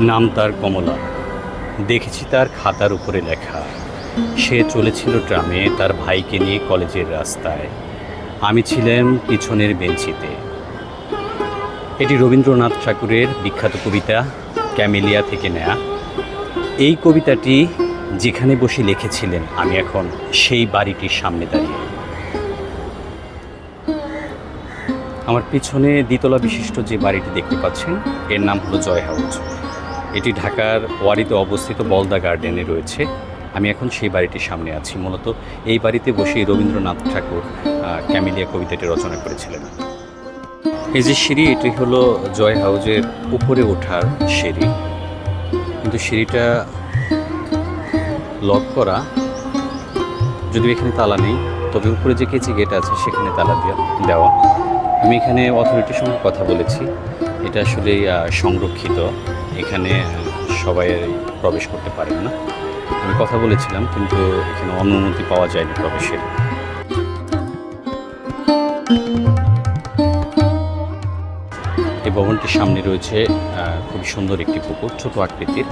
নাম তার কমলা। দেখেছি তার খাতার উপরে লেখা। সে চলেছিল ট্রামে তার ভাইকে নিয়ে কলেজের রাস্তায়। আমি ছিলাম পিছনের বেঞ্চিতে। এটি রবীন্দ্রনাথ ঠাকুরের বিখ্যাত কবিতা ক্যামেলিয়া থেকে নেয়া। এই কবিতাটি যেখানে বসে লিখেছিলেন আমি এখন, সেই বাড়িটির সামনে দাঁড়িয়ে। আমার পিছনে দ্বিতলা বিশিষ্ট যে বাড়িটি দেখতে পাচ্ছেন, এর নাম হলো জয় হাউস এটি ঢাকার ওয়ারিতে অবস্থিত বলদা গার্ডেনে রয়েছে। আমি এখন সেই বাড়িটির সামনে আছি। মূলত এই বাড়িতে বসেই রবীন্দ্রনাথ ঠাকুর ক্যামেলিয়া কবিতাটি রচনা করেছিলেন। এই যে সিঁড়ি, এটি হলো জয় হাউজের উপরে ওঠার সিঁড়ি। কিন্তু সিঁড়িটা লক করা, যদিও এখানে তালা নেই, তবে উপরে যে কেচি গেট আছে, সেখানে তালা দেওয়া। আমি এখানে অথরিটির সঙ্গে কথা বলেছি। এটা আসলে সংরক্ষিত। এখানে সবাই প্রবেশ করতে পারেন না। আমি কথা বলেছিলাম, কিন্তু এখানে অনুমতি পাওয়া যায়নি প্রবেশের। এই ভবনটির সামনে রয়েছে খুব সুন্দর একটি পুকুর, ছোট আকৃতির।